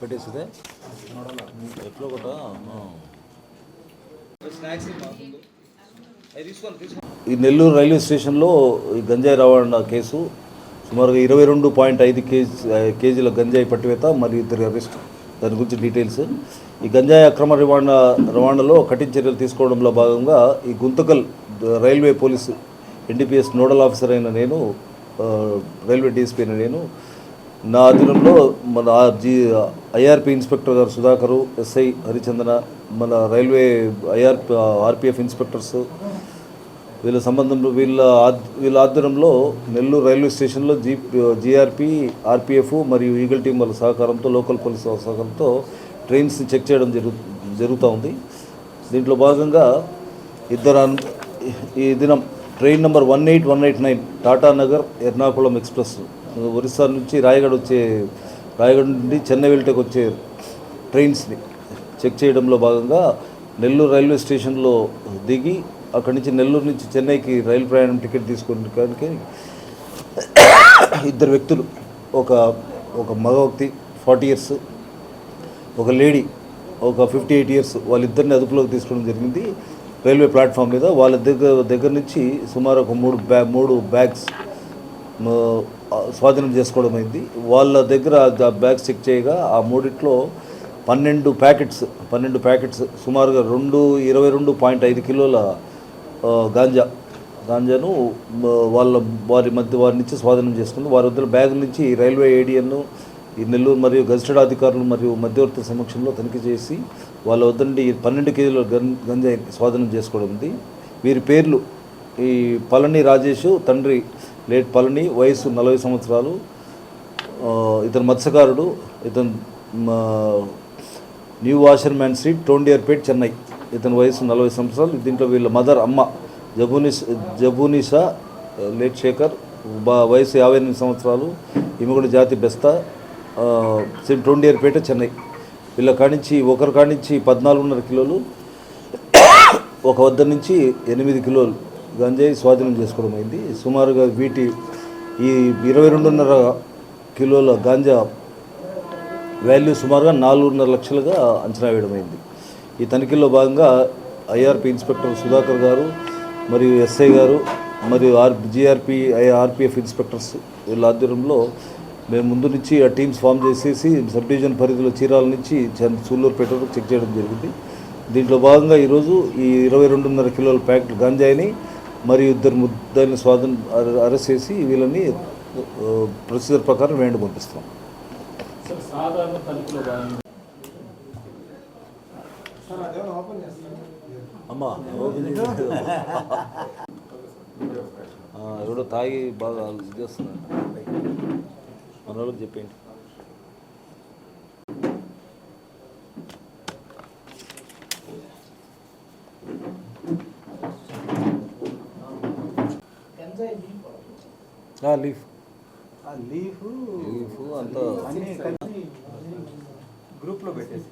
పెట్టేసిదే ఎట్లా కూడా ఈ నెల్లూరు రైల్వే స్టేషన్లో ఈ గంజాయి రవాణా కేసు సుమారుగా ఇరవై రెండు పాయింట్ ఐదు కేజీ కేజీల గంజాయి పట్టివేత మరియు ఇద్దరు అరెస్ట్. దాని గురించి డీటెయిల్స్. ఈ గంజాయి అక్రమ రవాణా రవాణాలో కఠిన చర్యలు తీసుకోవడంలో భాగంగా ఈ Guntakal railway police NDPS nodal officer అయిన నేను రైల్వే డీఎస్పీని నేను. నా ఆధీనంలో మన జీ ఐఆర్పి ఇన్స్పెక్టర్ గారు సుధాకరు ఎస్ఐ హరిచందన మన రైల్వే ఐఆర్ ఆర్పిఎఫ్ ఇన్స్పెక్టర్స్. వీళ్ళ సంబంధంలో వీళ్ళ వీళ్ళ ఆధ్వర్యంలో నెల్లూరు రైల్వే స్టేషన్లో జీ జీఆర్పి ఆర్పిఎఫ్ మరియు ఈగల్ టీం వాళ్ళ సహకారంతో లోకల్ పోలీస్ సహకారంతో ట్రైన్స్ని చెక్ చేయడం జరుగు జరుగుతూ ఉంది. దీంట్లో భాగంగా ఇద్దరు ఈ దినం train number one eight one eight nine Tata Nagar Ernakulam express. Orissa నుంచి రాయగఢ్ వచ్చే రాయగఢ్ నుండి చెన్నై వెళ్ళటకు వచ్చే ట్రైన్స్ని చెక్ చేయడంలో భాగంగా నెల్లూరు రైల్వే స్టేషన్లో దిగి అక్కడి నుంచి నెల్లూరు నుంచి చెన్నైకి రైలు ప్రయాణం టికెట్ తీసుకోవడానికి ఇద్దరు వ్యక్తులు ఒక ఒక మగ వ్యక్తి ఫార్టీ ఇయర్స్ ఒక లేడీ ఒక ఫిఫ్టీ ఎయిట్ ఇయర్స్ వాళ్ళిద్దరిని అదుపులోకి తీసుకోవడం జరిగింది. రైల్వే ప్లాట్ఫామ్ మీద వాళ్ళ దగ్గర దగ్గర నుంచి సుమారు ఒక మూడు బ్యా మూడు బ్యాగ్స్ స్వాధీనం చేసుకోవడం అయింది. వాళ్ళ దగ్గర ఆ బ్యాగ్స్ చెక్ చేయగా ఆ మూడిట్లో పన్నెండు ప్యాకెట్స్ పన్నెండు ప్యాకెట్స్ సుమారుగా రెండు ఇరవై రెండు పాయింట్ ఐదు కిలోల గాంజా గాంజాను వాళ్ళ వారి మధ్య వారి నుంచి స్వాధీనం చేసుకుంది. వారి వద్ద బ్యాగ్ నుంచి రైల్వే ఏడియన్ ఈ నెల్లూరు మరియు గజిస్టర్డ్ అధికారులు మరియు మధ్యవర్తి సమక్షంలో తనిఖీ చేసి వాళ్ళ వద్ద నుండి ఈ పన్నెండు కేజీల గం గంజాయి స్వాధీనం చేసుకోవడం ఉంది. వీరి పేర్లు ఈ పళని రాజేష్ తండ్రి లేట్ పళని వయసు నలభై సంవత్సరాలు ఇతను మత్స్యకారుడు ఇతను మా, new washerman street Tondiarpet Chennai. ఇతని వయసు నలభై సంవత్సరాలు. దీంట్లో వీళ్ళ మదర్ అమ్మ జబూనిస్ జబూనిషా లేట్ శేఖర్ బా వయసు యాభై ఎనిమిది సంవత్సరాలు ఈమె కూడా జాతి బెస్తా టోండియర్పేట చెన్నై. వీళ్ళ కానించి ఒకరి కానించి పద్నాలుగున్నర కిలోలు ఒక వద్ద నుంచి ఎనిమిది కిలోలు గంజాయి స్వాధీనం చేసుకోవడం అయింది. సుమారుగా వీటి ఈ ఇరవై రెండున్నర కిలోల గాంజా వాల్యూ సుమారుగా నాలుగున్నర లక్షలుగా అంచనా వేయడమైంది ఈ తనిఖీల్లో భాగంగా ఐఆర్పి ఇన్స్పెక్టర్ సుధాకర్ గారు మరియు ఎస్ఐ గారు మరియు ఆర్ జీఆర్పి ఐఆర్పిఎఫ్ ఇన్స్పెక్టర్స్ వీళ్ళ ఆధ్వర్యంలో మేము ముందు నుంచి ఆ టీమ్స్ ఫామ్ చేసేసి సబ్ డివిజన్ పరిధిలో చీరాల నుంచి సూళ్ళూరుపేట వరకు చెక్ చేయడం జరిగింది. దీంట్లో భాగంగా ఈరోజు ఈ ఇరవై రెండున్నర కిలోల ప్యాకెట్ గంజాయిని మరియు ఇద్దరు ముద్దాయిని స్వాధీన అరె- అరెస్ట్ చేసి వీళ్ళని ప్రొసీజర్ ప్రకారం వేండి పంపిస్తాం. అమ్మా ఎవడో తాగి బాగా ఇది చేస్తున్నాడు. మన వాళ్ళకి చెప్పేయండి లీఫ్. ఆ లీఫ్ లీఫ్ అంతా అన్ని కలిసి గ్రూప్లో పెట్టేసి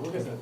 ఓకే సార్